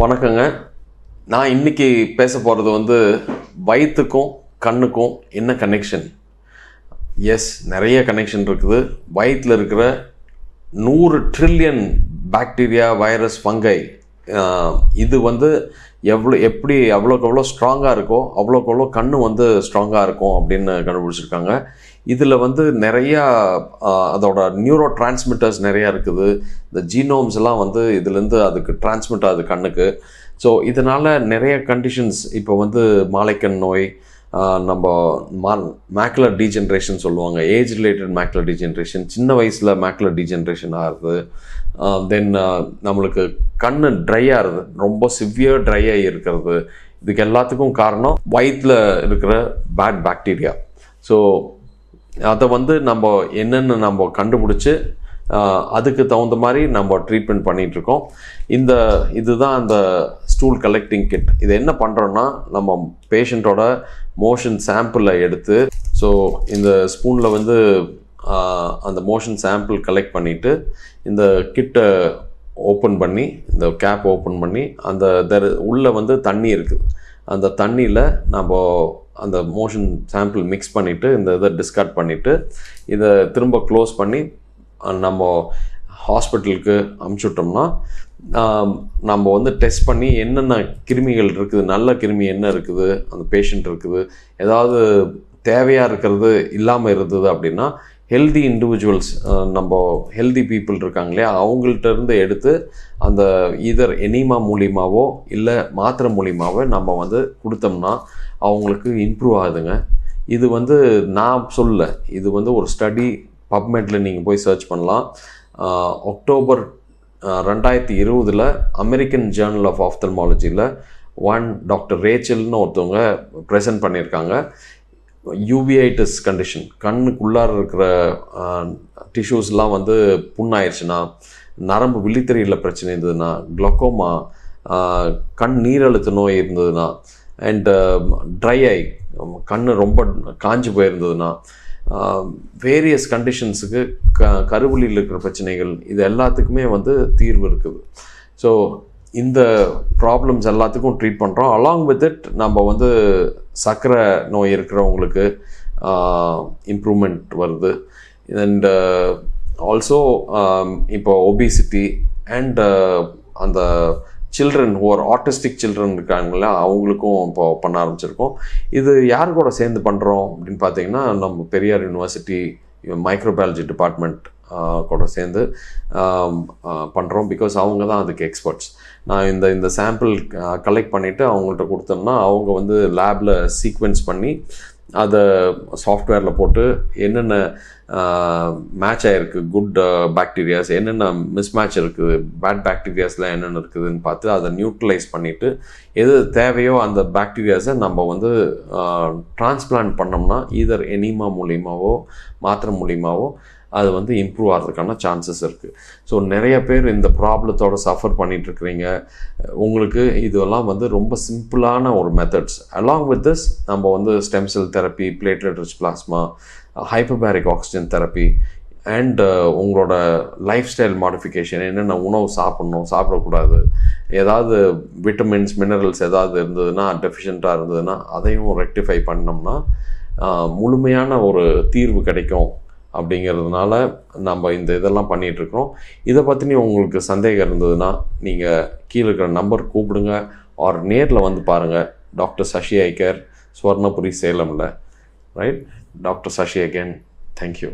வணக்கங்க. நான் இன்னைக்கு பேச போகிறது வந்து வயிற்றுக்கும் கண்ணுக்கும் என்ன கனெக்ஷன் எஸ் நிறைய கனெக்ஷன் இருக்குது. வயிற்றில் இருக்கிற நூறு ட்ரில்லியன் பாக்டீரியா வைரஸ் ஃபங்கை இது வந்து எவ்வளோ எப்படி அவ்வளோக்கு அவ்வளோ ஸ்ட்ராங்காக இருக்கோ அவ்வளோக்கு அவ்வளோ கண்ணு வந்து ஸ்ட்ராங்காக இருக்கும் அப்படின்னு கண்டுபிடிச்சிருக்காங்க. இதில் வந்து நிறையா அதோட நியூரோ டிரான்ஸ்மிட்டர்ஸ் நிறையா இருக்குது. இந்த ஜீனோம்ஸ் எல்லாம் வந்து இதுலேருந்து அதுக்கு டிரான்ஸ்மிட் ஆகுது கண்ணுக்கு. ஸோ இதனால் நிறைய கண்டிஷன்ஸ் இப்போ வந்து மாலைக்கண் நோய் நம்ம மா மேக்குலர் டீஜென்ரேஷன் சொல்லுவாங்க. ஏஜ் ரிலேட்டட் மேக்குலர் டீஜென்ரேஷன் சின்ன வயசில் மேக்குலர் டீஜென்ரேஷன் ஆகுது. தென் நம்மளுக்கு கண் ட்ரை ஆகுது. ரொம்ப சிவியர் ட்ரை ஆகி இருக்கிறது. இதுக்கு எல்லாத்துக்கும் காரணம் வயிற்றில் இருக்கிற பேட் பாக்டீரியா ஸோ அதை வந்து நம்ம என்னென்னு நம்ம கண்டுபிடிச்சி அதுக்கு தகுந்த மாதிரி நம்ம ட்ரீட்மெண்ட் பண்ணிகிட்ருக்கோம் இந்த இதுதான் அந்த ஸ்டூல் கலெக்டிங் கிட் இது என்ன பண்ணுறோன்னா நம்ம பேஷண்ட்டோட மோஷன் சாம்பிளை எடுத்து ஸோ இந்த ஸ்பூனில் வந்து அந்த மோஷன் சாம்பிள் கலெக்ட் பண்ணிவிட்டு இந்த கிட்டை ஓப்பன் பண்ணி இந்த கேப் ஓப்பன் பண்ணி அந்த தெர் உள்ளே வந்து தண்ணி இருக்குது. அந்த தண்ணியில் நம்ம அந்த மோஷன் சாம்பிள் மிக்ஸ் பண்ணிவிட்டு இந்த இதை டிஸ்கார்ட் பண்ணிவிட்டு இதை திரும்ப க்ளோஸ் பண்ணி நம்ம ஹாஸ்பிட்டலுக்கு அமுச்சுட்டோம்னா விட்டோம்னா நம்ம வந்து டெஸ்ட் பண்ணி என்னென்ன கிருமிகள் இருக்குது நல்ல கிருமி என்ன இருக்குது அந்த பேஷண்ட் இருக்குது ஏதாவது தேவையாக இருக்கிறது இல்லாமல் இருந்தது அப்படின்னா ஹெல்தி இண்டிவிஜுவல்ஸ் நம்ம ஹெல்தி பீப்புள் இருக்காங்க இல்லையா? அவங்கள்ட்ட இருந்து எடுத்து அந்த இதர் எனிமா மூலியமாகவோ இல்லை மாத்திரை மூலியமாகவோ நம்ம வந்து கொடுத்தோம்னா அவங்களுக்கு இம்ப்ரூவ் ஆகுதுங்க. இது வந்து நான் சொல்ல இது வந்து ஒரு ஸ்டடி பப்மெட்டில் நீங்கள் போய் சர்ச் பண்ணலாம். அக்டோபர் ரெண்டாயிரத்தி இருபதில் அமெரிக்கன் ஜேர்னல் ஆஃப் ஆஃப்தல்மாலஜியில் ஒன் டாக்டர் ரேச்சல்னு ஒருத்தவங்க ப்ரெசென்ட் பண்ணியிருக்காங்க. யூவிஐட்டிஸ் கண்டிஷன் கண்ணுக்குள்ளார இருக்கிற டிஷ்யூஸ்லாம் வந்து புண்ணாயிருச்சுன்னா நரம்பு விழித்திரையில் பிரச்சனை இருந்ததுன்னா க்ளோக்கோமா கண் நீரழுத்த நோய் இருந்ததுன்னா அண்டு ட்ரை ஐ கண் ரொம்ப காஞ்சு போயிருந்ததுன்னா வேரியஸ் கண்டிஷன்ஸுக்கு க கருவழியில் இருக்கிற பிரச்சனைகள் இது எல்லாத்துக்குமே வந்து தீர்வு இருக்குது. ஸோ இந்த ப்ராப்ளம்ஸ் எல்லாத்துக்கும் ட்ரீட் பண்ணுறோம் அலாங் வித் இட் நம்ம வந்து சர்க்கரை நோய் இருக்கிறவங்களுக்கு இம்ப்ரூவ்மெண்ட் வருது. அண்ட் ஆல்சோ இப்போ ஒபிசிட்டி அண்ட் அந்த சில்ட்ரன் ஓர் ஆர்டிஸ்டிக் சில்ட்ரன் இருக்காங்கள அவங்களுக்கும் இப்போ பண்ண ஆரம்பிச்சிருக்கோம். இது யார் கூட சேர்ந்து பண்ணுறோம் அப்படின்னு பார்த்தீங்கன்னா நம்ம பெரியார் யூனிவர்சிட்டி மைக்ரோபயாலஜி டிபார்ட்மெண்ட் கூட சேர்ந்து பண்ணுறோம் பிகாஸ் அவங்க தான் அதுக்கு எக்ஸ்பர்ட்ஸ் நான் இந்த இந்த சாம்பிள் கலெக்ட் பண்ணிவிட்டு அவங்கள்ட்ட கொடுத்தோம்னா அவங்க வந்து லேபில் சீக்வென்ஸ் பண்ணி அதை சாஃப்ட்வேரில் போட்டு என்னென்ன மேட்ச் ஆகிருக்கு குட் பாக்டீரியாஸ் என்னென்ன மிஸ்மேட்ச் இருக்குது பேட் பாக்டீரியாஸ்லாம் என்னென்ன இருக்குதுன்னு பார்த்து அதை நியூட்ரலைஸ் பண்ணிவிட்டு எது தேவையோ அந்த பாக்டீரியாஸை நம்ம வந்து டிரான்ஸ்பிளான்ட் பண்ணோம்னா ஈதர் எனிமா மூலியமாகவோ மாத்திரை மூலியமாகவோ அது வந்து இம்ப்ரூவ் ஆகிறதுக்கான சான்சஸ் இருக்குது ஸோ நிறைய பேர் இந்த ப்ராப்ளத்தோட சஃபர் பண்ணிகிட்ருக்கிறீங்க உங்களுக்கு இதெல்லாம் வந்து ரொம்ப சிம்பிளான ஒரு மெத்தட்ஸ் அலாங் வித் திஸ் நம்ம வந்து stem cell therapy platelet rich plasma hyperbaric oxygen therapy and உங்களோட லைஃப் ஸ்டைல் மாடிஃபிகேஷன் என்னென்ன உணவு சாப்பிட்ணும் சாப்பிடக்கூடாது ஏதாவது விட்டமின்ஸ் மினரல்ஸ் ஏதாவது இருந்ததுன்னா டெஃபிஷியண்ட்டாக இருந்ததுன்னா அதையும் ரெக்டிஃபை பண்ணோம்னா முழுமையான ஒரு தீர்வு கிடைக்கும். அப்படிங்கிறதுனால நம்ம இந்த இதெல்லாம் பண்ணிகிட்ருக்குறோம். இதை பற்றினி உங்களுக்கு சந்தேகம் இருந்ததுன்னா நீங்கள் கீழே இருக்கிற நம்பர் கூப்பிடுங்க. ஆர் நேரில் வந்து பாருங்கள் டாக்டர் சசி ஐக்கர் Swarnapuri சேலமில். Right doctor Sasi again thank you